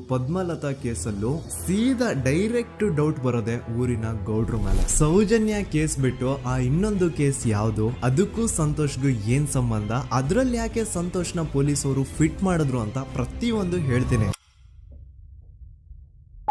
ಪದ್ಮಲತಾ ಕೇಸಲ್ಲೂ ಸೀದಾ direct doubt ಬರೋದೆ ಊರಿನ ಗೌಡ್ರ ಮೇಲೆ. ಸೌಜನ್ಯ ಕೇಸ್ ಬಿಟ್ಟು ಆ ಇನ್ನೊಂದು ಕೇಸ್ ಯಾವುದು? ಅದಕ್ಕೂ ಸಂತೋಷ್ಗೂ ಏನ್ ಸಂಬಂಧ? ಅದ್ರಲ್ಲಿ ಯಾಕೆ ಸಂತೋಷ್ನ ಅವರು ಫಿಟ್ ಮಾಡಿದ್ರು ಅಂತ ಪ್ರತಿಯೊಂದು ಹೇಳ್ತೀನಿ.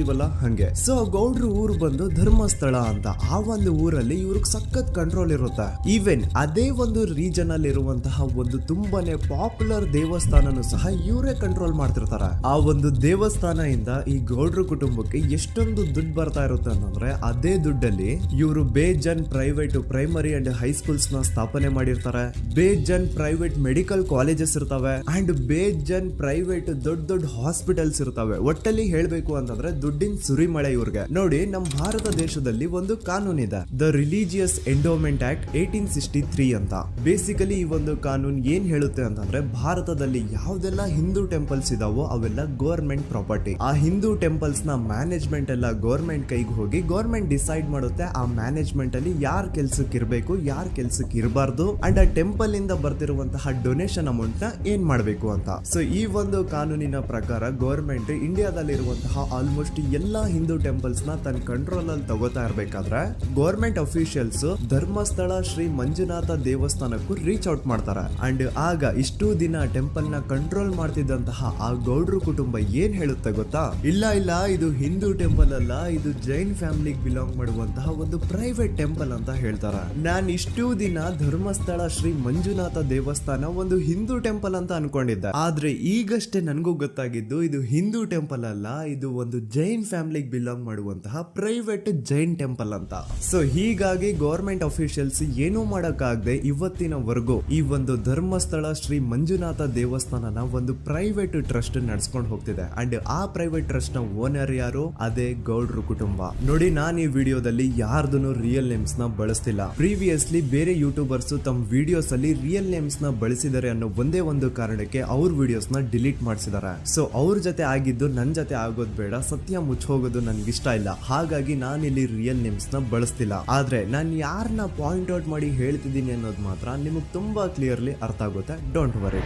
ನೋಡ್ತೀವಲ್ಲ ಹಂಗೆ. ಸೊ ಗೌಡ್ರ ಊರು ಬಂದು ಧರ್ಮಸ್ಥಳ ಅಂತ, ಆ ಒಂದು ಊರಲ್ಲಿ ಇವ್ರಿಗೆ ಸಖತ್ ಕಂಟ್ರೋಲ್ ಇರುತ್ತೆ. ಈವೆನ್ ಅದೇ ಒಂದು ರೀಜನ್ ಅಲ್ಲಿ ಇರುವಂತಹ ಒಂದು ತುಂಬಾನೇ ಪಾಪ್ಯುಲರ್ ದೇವಸ್ಥಾನನು ಸಹ ಇವರೇ ಕಂಟ್ರೋಲ್ ಮಾಡ್ತಿರ್ತಾರೆ. ಆ ಒಂದು ದೇವಸ್ಥಾನ ಇಂದ ಈ ಗೌಡ್ರ ಕುಟುಂಬಕ್ಕೆ ಎಷ್ಟೊಂದು ದುಡ್ಡು ಬರ್ತಾ ಇರುತ್ತೆ ಅಂತಂದ್ರೆ, ಅದೇ ದುಡ್ಡಲ್ಲಿ ಇವರು ಬೇಜನ್ ಪ್ರೈವೇಟ್ ಪ್ರೈಮರಿ ಅಂಡ್ ಹೈಸ್ಕೂಲ್ಸ್ನ ಸ್ಥಾಪನೆ ಮಾಡಿರ್ತಾರೆ. ಬೇಜನ್ ಪ್ರೈವೇಟ್ ಮೆಡಿಕಲ್ ಕಾಲೇಜಸ್ ಇರ್ತವೆ. ಅಂಡ್ ಬೇಜನ್ ಪ್ರೈವೇಟ್ ದೊಡ್ಡ ದೊಡ್ಡ ಹಾಸ್ಪಿಟಲ್ಸ್ ಇರ್ತವೆ. ಒಟ್ಟಲ್ಲಿ ಹೇಳ್ಬೇಕು ಅಂತಂದ್ರೆ ದುಡ್ಡಿನ ಸುರಿಮಳೆ ಇವ್ರಿಗೆ. ನೋಡಿ ನಮ್ಮ ಭಾರತ ದೇಶದಲ್ಲಿ ಒಂದು ಕಾನೂನು ಇದೆ the religious endowment act eighteen sixty three ಅಂತ. ಬೇಸಿಕಲಿ ಈ ಒಂದು ಕಾನೂನು ಏನ್ ಹೇಳುತ್ತೆ ಅಂತಂದ್ರೆ, ಭಾರತದಲ್ಲಿ ಯಾವ್ದೆಲ್ಲ ಹಿಂದೂ ಟೆಂಪಲ್ಸ್ ಇದಾವೋ ಅವೆಲ್ಲ ಗವರ್ಮೆಂಟ್ ಪ್ರಾಪರ್ಟಿ ಆ ಹಿಂದೂ ಟೆಂಪಲ್ಸ್ನ ಮ್ಯಾನೇಜ್ಮೆಂಟ್ ಎಲ್ಲ ಗವರ್ಮೆಂಟ್ ಕೈಗೆ ಹೋಗಿ ಗೌರ್ಮೆಂಟ್ ಡಿಸೈಡ್ ಮಾಡುತ್ತೆ, ಆ ಮ್ಯಾನೇಜ್ಮೆಂಟ್ ಅಲ್ಲಿ ಯಾರ್ ಕೆಲ್ಸಕ್ಕೆ ಇರಬೇಕು, ಯಾರ್ ಕೆಲ್ಸಕ್ಕೆ ಇರಬಾರ್ದು ಅಂಡ್ ಆ ಟೆಂಪಲ್ ಇಂದ ಬರ್ತಿರುವಂತಹ ಡೊನೇಷನ್ ಅಮೌಂಟ್ನ ಏನ್ ಮಾಡಬೇಕು ಅಂತ. ಸೊ ಈ ಒಂದು ಕಾನೂನಿನ ಪ್ರಕಾರ ಗವರ್ಮೆಂಟ್ ಇಂಡಿಯಾದಲ್ಲಿ ಇರುವಂತಹ ಆಲ್ಮೋಸ್ಟ್ ಎಲ್ಲಾ ಹಿಂದೂ ಟೆಂಪಲ್ಸ್ನ ತನ್ನ ಕಂಟ್ರೋಲ್ ಅಲ್ಲಿ ತಗೋತಾ ಇರ್ಬೇಕಾದ್ರೆ ಗೌರ್ಮೆಂಟ್ ಅಫಿಷಿಯಲ್ಸ್ ಧರ್ಮಸ್ಥಳ ಶ್ರೀ ಮಂಜುನಾಥ ದೇವಸ್ಥಾನಕ್ಕೂ ರೀಚ್ ಔಟ್ ಮಾಡ್ತಾರೆ. ಅಂಡ್ ಆಗ ಇಷ್ಟು ದಿನ ಟೆಂಪಲ್ನ ಕಂಟ್ರೋಲ್ ಮಾಡ್ತಿದ್ದಂತಹ ಆ ಗೌಡ್ರ ಕುಟುಂಬ ಏನ್ ಹೇಳುತ್ತೆ ಗೊತ್ತಾ? ಇಲ್ಲ ಇಲ್ಲ, ಇದು ಹಿಂದೂ ಟೆಂಪಲ್ ಅಲ್ಲ, ಇದು ಜೈನ್ ಫ್ಯಾಮಿಲಿಗೆ ಬಿಲಾಂಗ್ ಮಾಡುವಂತಹ ಒಂದು ಪ್ರೈವೇಟ್ ಟೆಂಪಲ್ ಅಂತ ಹೇಳ್ತಾರೆ. ನಾನ್ ಇಷ್ಟು ದಿನ ಧರ್ಮಸ್ಥಳ ಶ್ರೀ ಮಂಜುನಾಥ ದೇವಸ್ಥಾನ ಒಂದು ಹಿಂದೂ ಟೆಂಪಲ್ ಅಂತ ಅನ್ಕೊಂಡಿದ್ದೆ. ಆದ್ರೆ ಈಗಷ್ಟೇ ನನಗೂ ಗೊತ್ತಾಗಿದ್ದು, ಇದು ಹಿಂದೂ ಟೆಂಪಲ್ ಅಲ್ಲ, ಇದು ಒಂದು ಜೈನ್ ಫ್ಯಾಮಿಲಿಗೆ ಬಿಲಾಂಗ್ ಮಾಡುವಂತಹ ಪ್ರೈವೇಟ್ ಜೈನ್ ಟೆಂಪಲ್ ಅಂತ. ಸೊ ಹೀಗಾಗಿ ಗೌರ್ಮೆಂಟ್ ಅಫಿಷಿಯಲ್ಸ್ ಏನೂ ಇವತ್ತಿನ ಇವತ್ತಿನವರೆಗೂ ಈ ಒಂದು ಧರ್ಮಸ್ಥಳ ಶ್ರೀ ಮಂಜುನಾಥ ದೇವಸ್ಥಾನನ ಒಂದು ಪ್ರೈವೇಟ್ ಟ್ರಸ್ಟ್ ನಡ್ಸ್ಕೊಂಡು ಹೋಗ್ತಿದೆ. ಅಂಡ್ ಆ ಪ್ರೈವೇಟ್ ಟ್ರಸ್ಟ್ನ ಓನರ್ ಯಾರು? ಅದೇ ಗೌಡ್ರು ಕುಟುಂಬ. ನೋಡಿ, ನಾನು ಈ ವಿಡಿಯೋದಲ್ಲಿ ಯಾರ್ದು ರಿಯಲ್ ನೇಮ್ಸ್ನ ಬಳಸ್ತಿಲ್ಲ. ಪ್ರೀವಿಯಸ್ಲಿ ಬೇರೆ ಯೂಟ್ಯೂಬರ್ಸ್ ತಮ್ಮ ವಿಡಿಯೋಸ್ ಅಲ್ಲಿ ರಿಯಲ್ ನೇಮ್ಸ್ನ ಬಳಸಿದ್ದಾರೆ ಅನ್ನೋ ಒಂದೇ ಒಂದು ಕಾರಣಕ್ಕೆ ಅವ್ರ ವಿಡಿಯೋಸ್ನ ಡಿಲೀಟ್ ಮಾಡಿಸಿದ್ದಾರೆ. ಸೊ ಅವ್ರ ಜೊತೆ ಆಗಿದ್ದು ನನ್ ಜೊತೆ ಆಗೋದ್ ಬೇಡ. ಸತ್ಯ ಮುಚ್ಚ ಹೋಗೋದು ನನ್ಗೆ ಇಷ್ಟ ಇಲ್ಲ. ಹಾಗಾಗಿ ನಾನು ಇಲ್ಲಿ ರಿಯಲ್ ನೇಮ್ಸ್ನ ಬಳಸ್ತಿಲ್ಲ. ಆದ್ರೆ ನಾನು ಯಾರನ್ನ ಪಾಯಿಂಟ್ ಔಟ್ ಮಾಡಿ ಹೇಳ್ತಿದ್ದೀನಿ ಅನ್ನೋದು ಮಾತ್ರ ನಿಮಗೆ ತುಂಬಾ ಕ್ಲಿಯರ್ಲಿ ಅರ್ಥ ಆಗುತ್ತೆ. Don't worry